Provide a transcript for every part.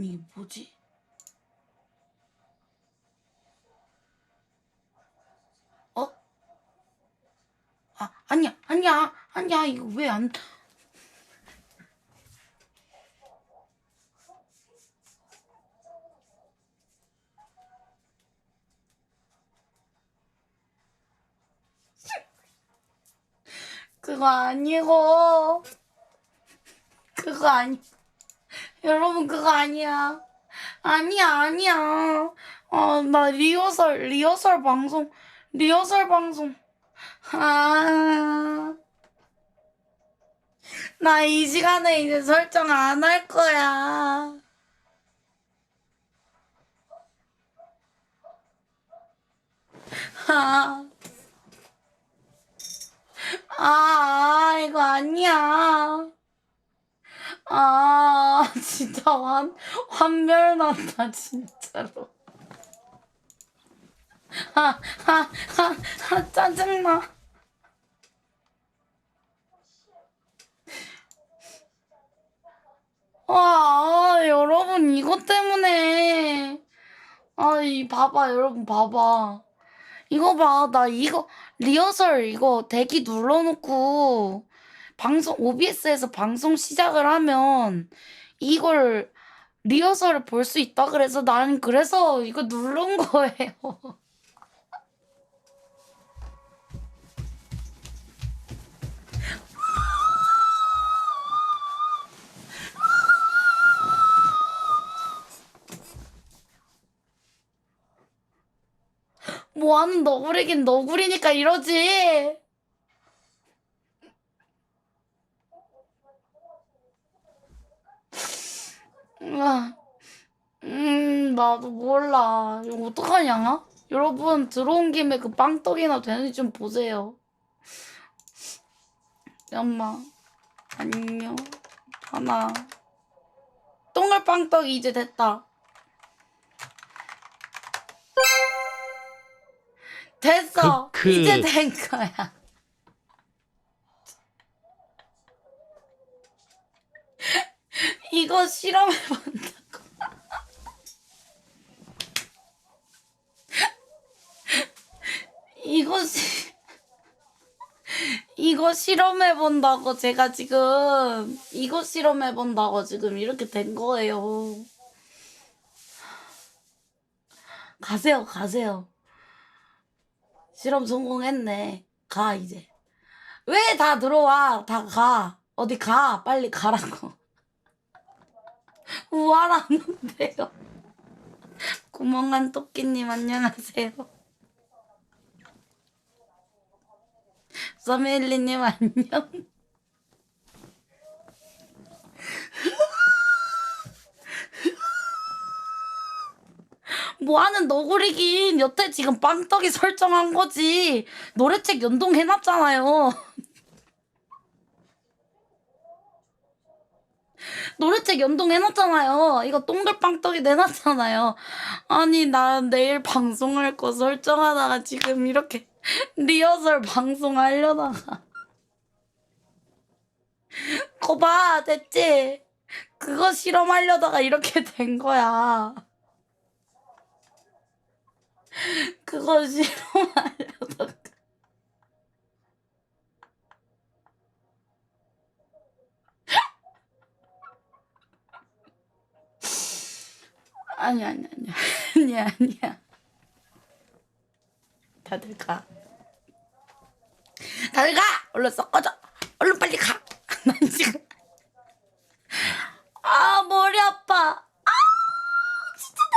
이게 뭐지? 어? 아, 아니야, 아니야, 아니야, 이거 왜 안. 그거 아니고. 그거 아니. 여러분, 그거 아니야. 아니야, 아니야. 아, 나 리허설, 리허설 방송, 리허설 방송. 아. 나 이 시간에 이제 설정 안 할 거야. 아. 아, 이거 아니야. 아, 진짜 환, 환멸 났다, 진짜로. 아, 아, 아, 아, 짜증나. 아, 아, 여러분, 이것 때문에. 아, 이, 봐봐, 여러분, 봐봐. 이거 봐, 나 이거, 리허설 이거 대기 눌러놓고, 방송, OBS에서 방송 시작을 하면, 이걸, 리허설을 볼 수 있다 그래서 난 그래서 이거 누른 거예요. 뭐 하는 너구리긴 너구리니까 이러지. 아, 음, 나도 몰라. 이거 어떡하냐? 여러분, 들어온 김에 그 빵떡이나 되는지 좀 보세요. 엄마, 안녕. 하나. 똥을 빵떡이 이제 됐다. 됐어. 크크. 이제 된 거야. 이거 실험해본다 이거 시, 이거 실험해 본다고 제가 지금 이거 실험해 본다고 지금 이렇게 된 거예요. 가세요, 가세요. 실험 성공했네. 가, 이제. 왜 다 들어와? 다 가. 어디 가. 빨리 가라고. 우월하는데요. 구멍한 토끼님 안녕하세요. 서밀리님 안녕. 뭐하는 너구리긴. 여태 지금 빵떡이 설정한 거지. 노래책 연동해놨잖아요. 노래책 연동해놨잖아요. 이거 동글빵떡이 내놨잖아요. 아니 나 내일 방송할 거 설정하다가 지금 이렇게 리허설 방송하려다가. 거봐 됐지? 그거 실험하려다가 이렇게 된 거야. 그거 실험하려다가. 아니 아니 아니 아니야 아니야 다들 가. 다들 가! 얼른 섞어줘 얼른 빨리 가 난 지금 아 머리 아파. 아 진짜 내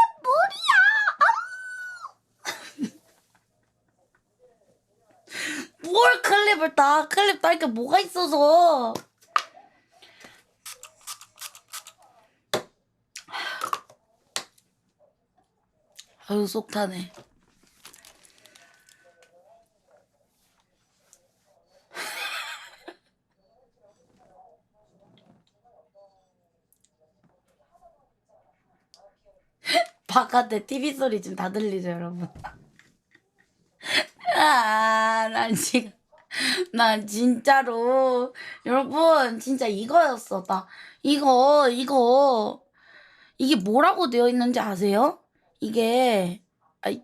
머리야. 뭘 클립을 따 클립 딸 게 뭐가 있어서. 아유 속 타네 바깥에 TV 소리 좀다 들리죠 여러분 아, 난 지금, 난 진짜로, 여러분, 진짜 이거였어. 나, 이거, 이거, 이게 뭐라고 되어 있는지 아세요? 이게 아이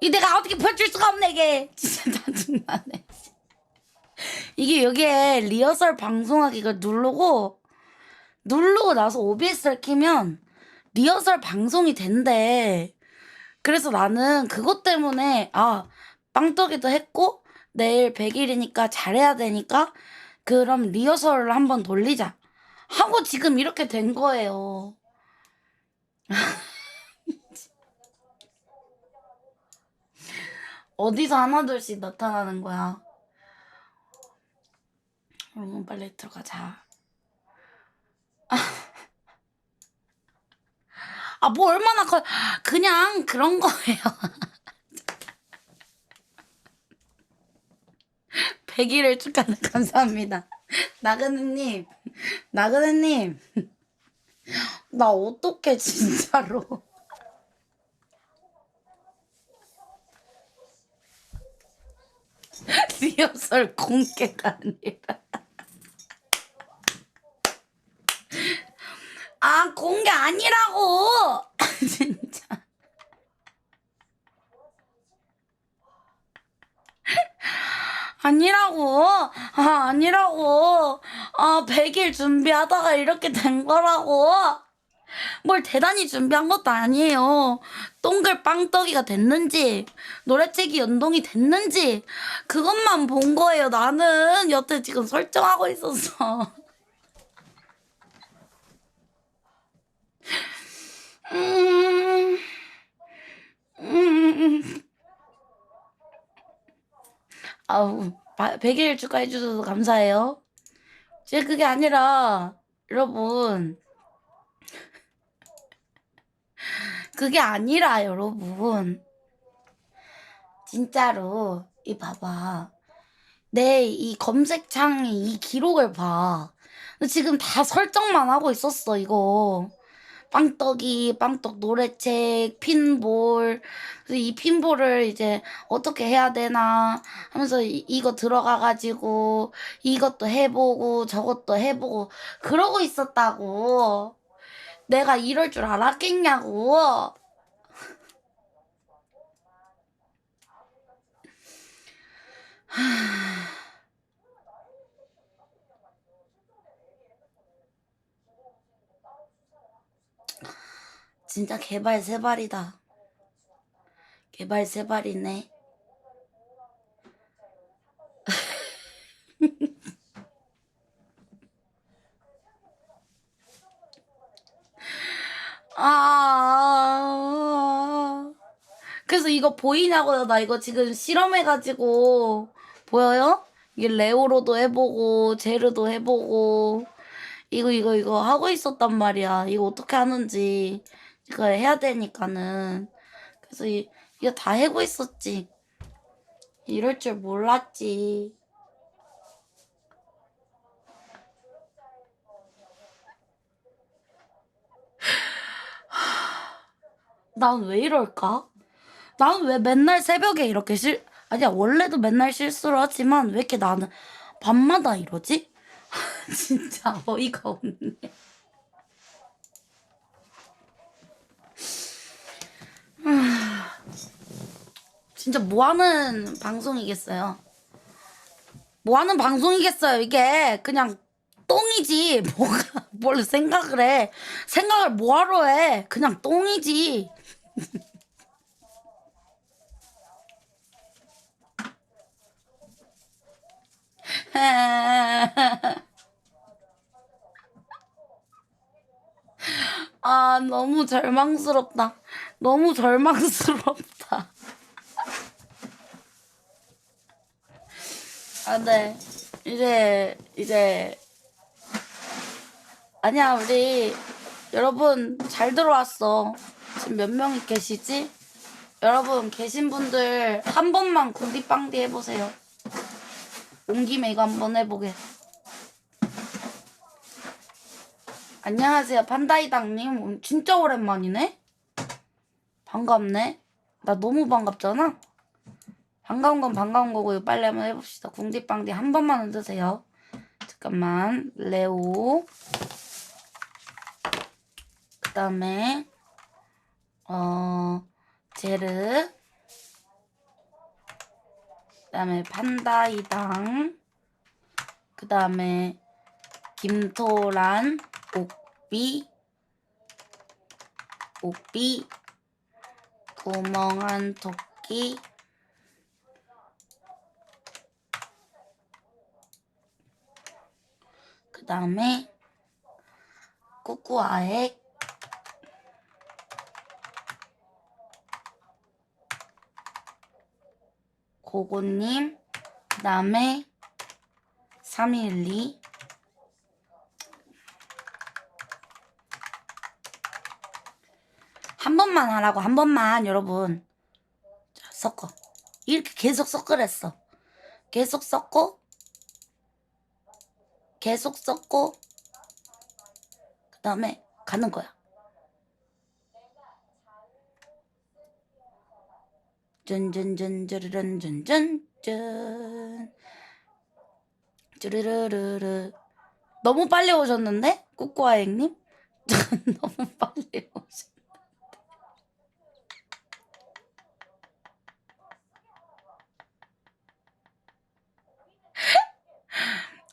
이 내가 어떻게 펼칠 수가 없네 이게 진짜 짜증나네. 이게 여기에 리허설 방송하기가 누르고 누르고 나서 OBS를 키면 리허설 방송이 된대. 그래서 나는 그것 때문에 아 빵떡이도 했고 내일 100일이니까 잘해야 되니까 그럼 리허설을 한번 돌리자 하고 지금 이렇게 된 거예요. 어디서 하나둘씩 나타나는 거야. 여러분 빨리 들어가자. 아, 뭐 얼마나 커. 그냥 그런 거예요. 100일을 축하는 감사합니다. 나그네님, 나그네님, 나 어떡해, 진짜로. 리허설 공개가 아니라. 아, 아니라고! 진짜. 아니라고. 아, 아니라고. 아, 100일 준비하다가 이렇게 된 거라고. 뭘 대단히 준비한 것도 아니에요. 동글 빵떡이가 됐는지, 노래책이 연동이 됐는지, 그것만 본 거예요. 나는 여태 지금 설정하고 있었어. 음, 음, 아우, 100일 축하해 주셔서 감사해요. 제 그게 아니라, 여러분. 그게 아니라, 여러분. 진짜로, 이 봐봐. 내 이 검색창에 이 기록을 봐. 지금 다 설정만 하고 있었어, 이거. 빵떡이, 빵떡 노래책, 핀볼. 이 핀볼을 이제 어떻게 해야 되나 하면서 이, 이거 들어가가지고 이것도 해보고 저것도 해보고 그러고 있었다고. 내가 이럴 줄 알았겠냐고. 진짜 개발 세발이다. 개발 세발이네. 아. 그래서 이거 보이냐고요? 나 이거 지금 실험해가지고 보여요? 이게 레오로도 해보고 제르도 해보고 이거 이거 이거 하고 있었단 말이야. 이거 어떻게 하는지 이거 해야 되니까는 그래서 이, 이거 다 해고 있었지. 이럴 줄 몰랐지. 난 왜 이럴까? 난 왜 맨날 새벽에 이렇게 실, 아니야, 원래도 맨날 실수를 하지만 왜 이렇게 나는 밤마다 이러지? 진짜 어이가 없네. 진짜 뭐 하는 방송이겠어요? 뭐 하는 방송이겠어요? 이게 그냥 똥이지. 뭐가 뭘 생각을 해? 생각을 뭐하러 해? 그냥 똥이지. 아, 너무 절망스럽다. 너무 절망스럽다. 아, 네. 이제, 이제. 아니야, 우리, 여러분, 잘 들어왔어. 지금 몇 명이 계시지? 여러분, 계신 분들, 한 번만 궁디빵디 해보세요. 온 김에 이거 한번 해보게. 안녕하세요, 판다이당님. 음, 진짜 오랜만이네? 반갑네. 나 너무 반갑잖아? 반가운 건 반가운 거고요. 빨리 한번 해봅시다. 궁디빵디 한 번만 흔드세요. 잠깐만. 레오. 그 다음에 어 제르 그 다음에 판다이당 그 다음에 김토란 옥비 옥비 구멍한 토끼 그 다음에 꾸꾸아액 고고님 그 다음에 312 한 번만 하라고 한 번만 여러분. 자 섞어. 이렇게 계속 섞으랬어. 계속 섞고 계속 섞고 그 다음에 가는 거야 짠짠짠 짜르란 짠짠짠 쭈르르르르 너무 빨리 오셨는데? 꾸꾸아행님? 너무 빨리 오셨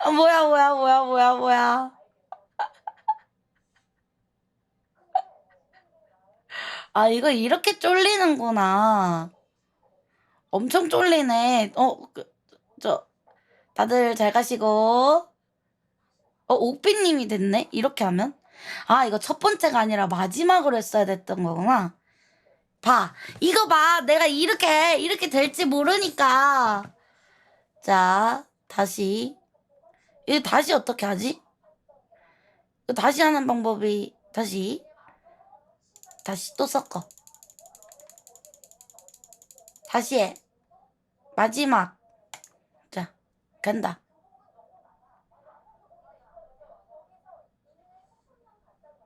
아 뭐야 뭐야 뭐야 뭐야 뭐야. 아 이거 이렇게 쫄리는구나. 엄청 쫄리네. 어저 다들 잘 가시고. 어 옥비님이 됐네? 이렇게 하면? 아 이거 첫 번째가 아니라 마지막으로 했어야 됐던 거구나. 봐. 이거 봐. 내가 이렇게 이렇게 될지 모르니까. 자 다시 이거 다시 어떻게 하지? 이거 다시 하는 방법이 다시 다시 또 섞어 다시 해 마지막 자 간다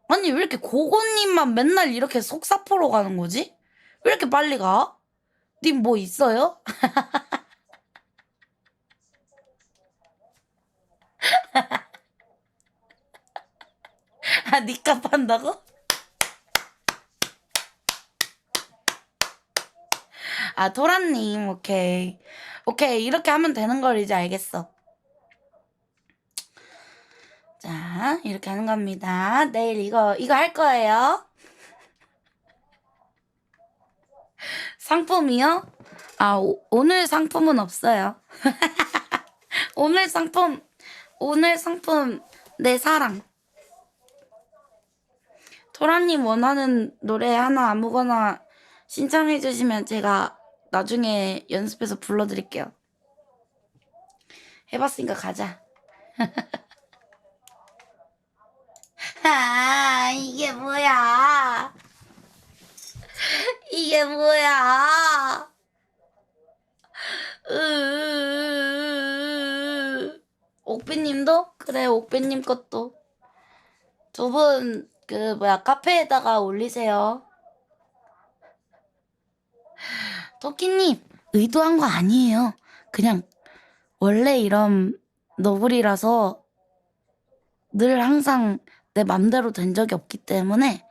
아니 왜 이렇게 고고님만 맨날 이렇게 속사포로 가는 거지? 왜 이렇게 빨리 가? 님 뭐 있어요? 아, 니값 한다고? 아, 도라님, 오케이. 오케이, 이렇게 하면 되는 걸 이제 알겠어. 자, 이렇게 하는 겁니다. 내일 이거, 이거 할 거예요. 상품이요? 아, 오, 오늘 상품은 없어요. 오늘 상품, 오늘 상품, 내 사랑. 토라님 원하는 노래 하나 아무거나 신청해 주시면 제가 나중에 연습해서 불러드릴게요. 해봤으니까 가자. 아, 이게 뭐야? 이게 뭐야? 으, 옥비님도? 그래, 옥비님 것도. 두 분, 그, 뭐야, 카페에다가 올리세요. 토끼님, 의도한 거 아니에요. 그냥, 원래 이런 너구리라서 늘 항상 내 맘대로 된 적이 없기 때문에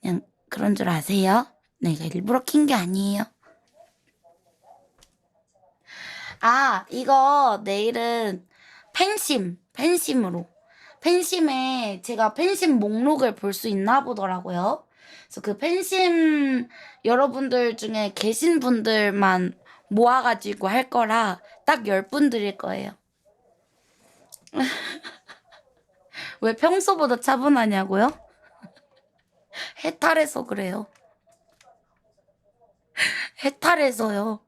그냥 그런 줄 아세요. 내가 일부러 킨 게 아니에요. 아, 이거 내일은 팬심, 팬심으로. 팬심에 제가 팬심 목록을 볼 수 있나 보더라고요. 그래서 그 팬심 여러분들 중에 계신 분들만 모아가지고 할 거라 딱 10분 드릴 거예요. 왜 평소보다 차분하냐고요? 해탈해서 그래요. 해탈해서요.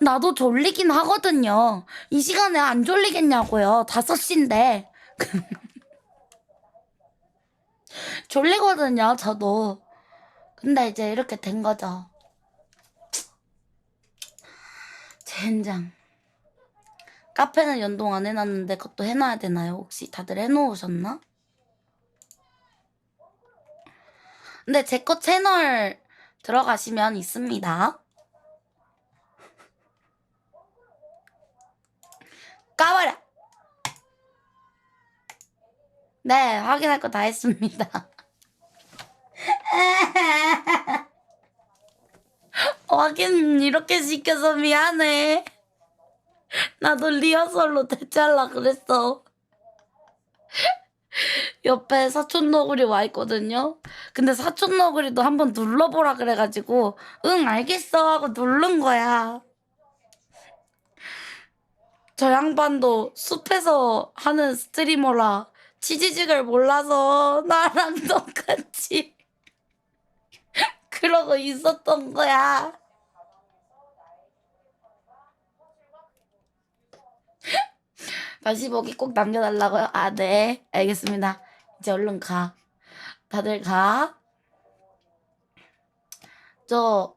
나도 졸리긴 하거든요. 이 시간에 안 졸리겠냐고요. 5시인데. 졸리거든요, 저도. 근데 이제 이렇게 된 거죠. 젠장. 카페는 연동 안 해놨는데 그것도 해놔야 되나요? 혹시 다들 해놓으셨나? 근데 제 거 채널 들어가시면 있습니다. 까버려! 네, 확인할 거 다 했습니다. 확인 이렇게 시켜서 미안해. 나도 리허설로 대체하려 그랬어. 옆에 사촌 너구리 와 있거든요. 근데 사촌 너구리도 한번 눌러보라 그래가지고 응 알겠어 하고 누른 거야. 저 양반도 숲에서 하는 스트리머라 치지직을 몰라서 나랑 똑같이 그러고 있었던 거야. 다시 보기 꼭 남겨달라고요? 아, 네. 알겠습니다. 이제 얼른 가. 다들 가. 저,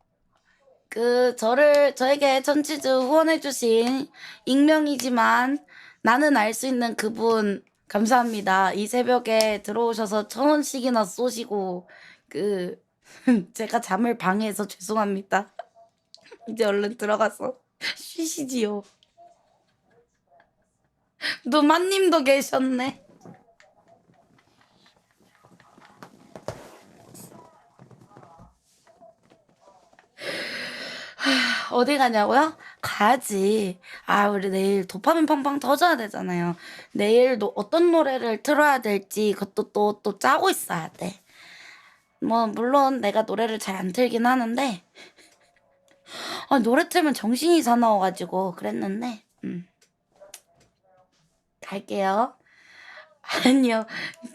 그, 저를, 저에게 천치즈 후원해주신 익명이지만 나는 알 수 있는 그분, 감사합니다. 이 새벽에 들어오셔서 천 원씩이나 쏘시고, 그, 제가 잠을 방해해서 죄송합니다. 이제 얼른 들어가서 쉬시지요. 누마님도 계셨네. 하, 어디 가냐고요? 가야지. 아, 우리 내일 도파민 팡팡 터져야 되잖아요. 내일 도 어떤 노래를 틀어야 될지 그것도 또, 또 짜고 있어야 돼. 뭐, 물론 내가 노래를 잘 안 틀긴 하는데, 아, 노래 틀면 정신이 사나워가지고 그랬는데, 음. 갈게요. 아니요.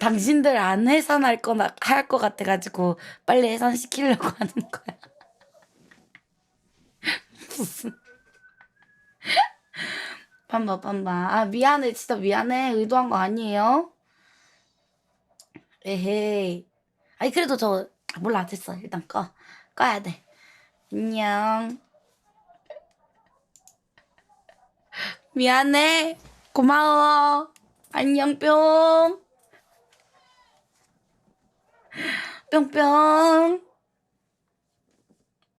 당신들 안 해산할 거나 할 것 같아가지고 빨리 해산시키려고 하는 거야. 무슨. 반바, 반바. 아, 미안해. 진짜 미안해. 의도한 거 아니에요. 에헤이. 아니, 그래도 저, 아, 몰라. 됐어. 일단 꺼. 꺼야 돼. 안녕. 미안해. 고마워. 안녕, 뿅. 뿅뿅.